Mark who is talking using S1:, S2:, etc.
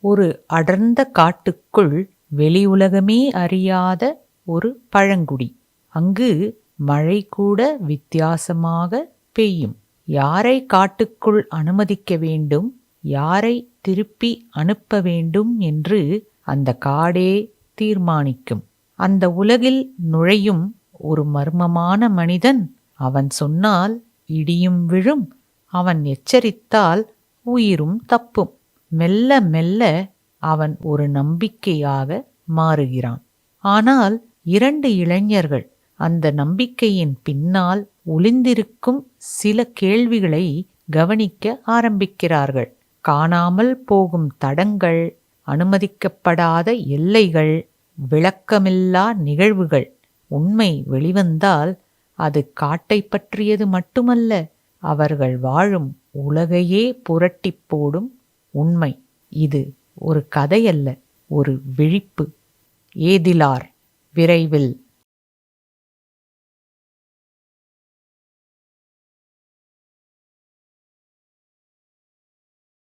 S1: ஒரு அடர்ந்த காட்டுக்குள் வெளி உலகமே அறியாத ஒரு பழங்குடி. அங்கு மழை கூட வித்தியாசமாக பெய்யும். யாரை காட்டுக்குள் அனுமதிக்க வேண்டும்? யாரை திருப்பி அனுப்ப வேண்டும் என்று அந்த காடே தீர்மானிக்கும். அந்த உலகில் நுழையும் ஒரு மர்மமான மனிதன் அவன் சொன்னால் இடியும் விழும் அவன் எச்சரித்தால் உயிரும் தப்பும். மெல்ல மெல்ல அவன் ஒரு நம்பிக்கையாக மாறுகிறான். ஆனால் இரண்டு இளைஞர்கள் அந்த நம்பிக்கையின் பின்னால் ஒளிந்திருக்கும் சில கேள்விகளை கவனிக்க ஆரம்பிக்கிறார்கள். காணாமல் போகும் தடங்கள் அனுமதிக்கப்படாத எல்லைகள் விளக்கமில்லா நிகழ்வுகள். உண்மை வெளிவந்தால் அது காட்டை பற்றியது மட்டுமல்ல அவர்கள் வாழும் உலகையே புரட்டிப் போடும் உண்மை. இது ஒரு கதையல்ல ஒரு விழிப்பு. ஏதிலார் விரைவில்